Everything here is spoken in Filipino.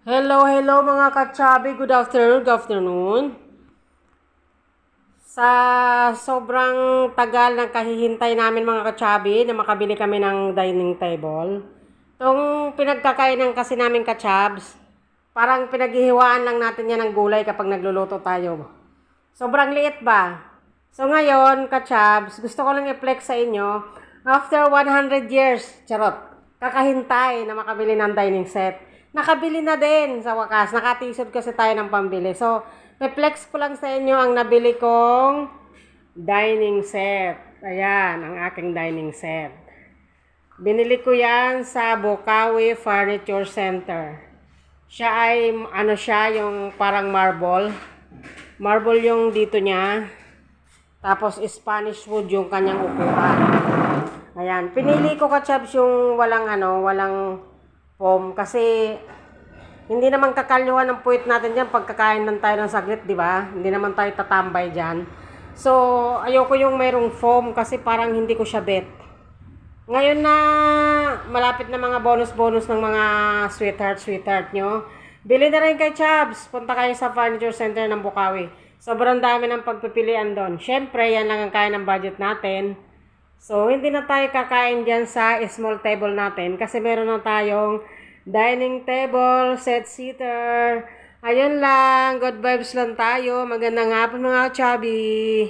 Hello, hello mga kachabi. Good afternoon, good afternoon. Sa sobrang tagal ng kahihintay namin mga kachabi na makabili kami ng dining table, itong pinagkakainan kasi namin kachabs, parang pinaghihiwaan lang natin yan ng gulay kapag nagluluto tayo. Sobrang liit ba? So ngayon, kachabs, gusto ko lang i-flex sa inyo, after 100 years, charot, kakahintay na makabili ng dining set. Nakabili na din sa wakas. Nakatisod kasi tayo ng pambili. So, i-flex ko lang sa inyo ang nabili kong dining set. Ayan, ang aking dining set. Binili ko yan sa Bukawi Furniture Center. Siya ay, ano siya, yung parang marble. Marble yung dito niya. Tapos Spanish wood yung kanyang upuan. Ayan. Pinili ko kachabs yung walang ano, walang foam kasi hindi naman kakalyuhan ng puwit natin dyan pagkakain lang tayo ng saglit, di ba? Hindi naman tayo tatambay dyan. So, ayoko yung merong foam kasi parang hindi ko siya bet. Ngayon na malapit na mga bonus-bonus ng mga sweetheart-sweetheart nyo, bili na rin kay Chubbs. Punta kayo sa Furniture Center ng Bukawi. Sobrang dami ng pagpipilian doon. Siyempre, yan lang ang kaya ng budget natin. So, hindi na tayo kakain dyan sa small table natin kasi meron na tayong dining table, set seater. Ayun lang, good vibes lang tayo. Magandang hapon mga chubby.